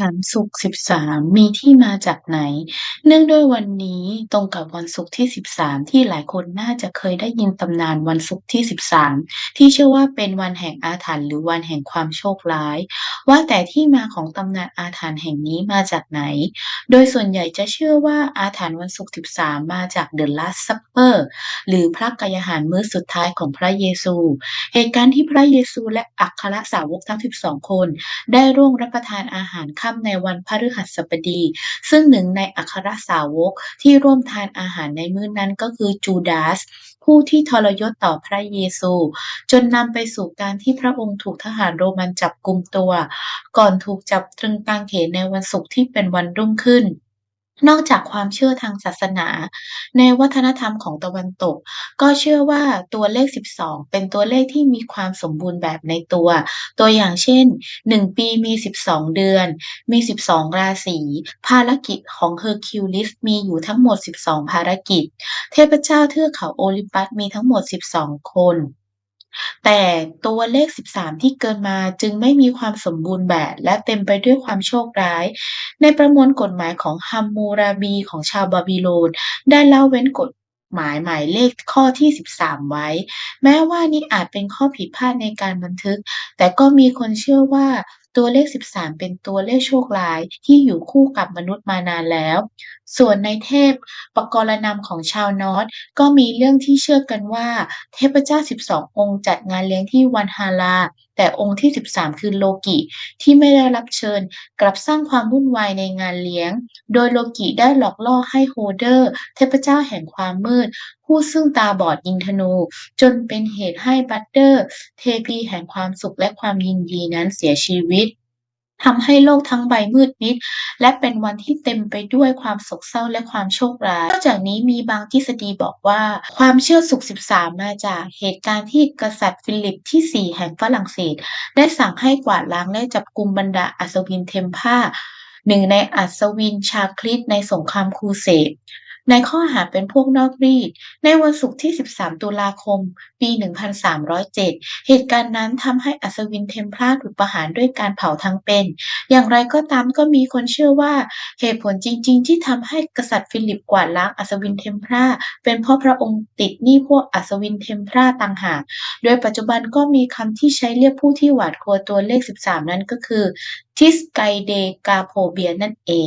ถามศุกร์13มีที่มาจากไหน เนื่องด้วยวันนี้ตรงกับวันศุกร์ที่13ที่หลายคนน่าจะเคยได้ยินตำนานวันศุกร์ที่13ที่เชื่อว่าเป็นวันแห่งอาถรรพ์หรือวันแห่งความโชคร้าย ว่าแต่ที่มาของตำนานอาถรรพ์แห่งนี้มาจากไหน โดยส่วนใหญ่จะเชื่อว่าอาถรรพ์วันศุกร์13 มาจาก The Last Supper หรือพระกายหารมื้อสุดท้ายของพระเยซู เหตุการณ์ที่พระเยซูและอัครสาวกทั้ง 12 คน ได้ร่วมรับประทานอาหารค่ำในวันพฤหัสบดี ซึ่งหนึ่งในอัครสาวกที่ร่วมทานอาหารในมื้อนั้นก็คือจูดาสผู้ที่ทรยศต่อพระเยซู จนนำไปสู่การที่พระองค์ถูกทหารโรมันจับกลุ่มตัวก่อนถูกจับตรึงกางเขนในวันศุกร์ที่เป็นวันรุ่งขึ้นนอกจากความเชื่อทางศาสนา ในวัฒนธรรมของตะวันตก ก็เชื่อว่าตัวเลข 12 เป็นตัวเลขที่มีความสมบูรณ์แบบในตัว ตัวอย่างเช่น 1 ปีมี 12 เดือน มี 12 ราศี ภารกิจของเฮอร์คิวลิสมีอยู่ทั้งหมด 12 ภารกิจ เทพเจ้าเทือกเขาโอลิมปัสมีทั้งหมด 12 คน แต่ตัวเลข 13 ที่เกินมาจึงไม่มีความสมบูรณ์แบบและเต็มไปด้วยความโชคร้าย ในประมวลกฎหมายของฮัมมูราบีของชาวบาบิโลน ได้เล่าเว้นกฎหมายหมายเลขข้อที่ 13 ไว้ แม้ว่านี่อาจเป็นข้อผิดพลาดในการบันทึก แต่ก็มีคนเชื่อว่า ตัวเลข 13 เป็นตัวเลขโชคร้ายที่อยู่คู่กับมนุษย์มานานแล้ว ส่วนในเทพปกรณำของชาวนอตก็มีเรื่องที่เชื่อกันว่า เทพเจ้า 12 องค์จัดงานเลี้ยงที่วันฮาลาแต่องค์ที่ 13 คือโลกิที่ไม่ได้รับเชิญ กลับสร้างความวุ่นวายในงานเลี้ยง โดยโลกิได้หลอกล่อให้โฮเดอร์ เทพเจ้าแห่งความมืด ผู้ซึ่งตาบอดยิงธนู จนเป็นเหตุให้บัตเตอร์ เทพีแห่งความสุขและความยินดีนั้นเสียชีวิต ทำให้โลกทั้งใบมืดมิด และเป็นวันที่เต็มไปด้วยความโศกเศร้าและความโชคร้าย นอกจากนี้มีบางทฤษฎีบอกว่า ความเชื่อศุกร์13 มาจากเหตุการณ์ที่กษัตริย์ฟิลิปที่ 4 แห่งฝรั่งเศส ได้สั่งให้กวาดล้างและจับกลุมบรรดาอัศวินเทมพลาหนึ่งในอัศวินชาคริสต์ในสงครามครูเสด ในข้อหาเป็นพวกนอกรีด ในวันศุกร์ที่ 13 ตุลาคม ปี 1307 เหตุการณ์นั้นทำให้อัศวินเทมพลาร์ถูกประหารด้วยการเผาทั้งเป็น อย่างไรก็ตามก็มีคนเชื่อว่าเหตุผลจริง ๆ ที่ทำให้กษัตริย์ฟิลิปกวาดล้างอัศวินเทมพลาร์เป็นเพราะพระองค์ติดหนี้พวกอัศวินเทมพลาร์ต่างหาก โดยปัจจุบันก็มีคำที่ใช้เรียกผู้ที่หวาดกลัวตัวเลข 13 นั่นก็คือทิสไกเดกาโพเบียนั่นเอง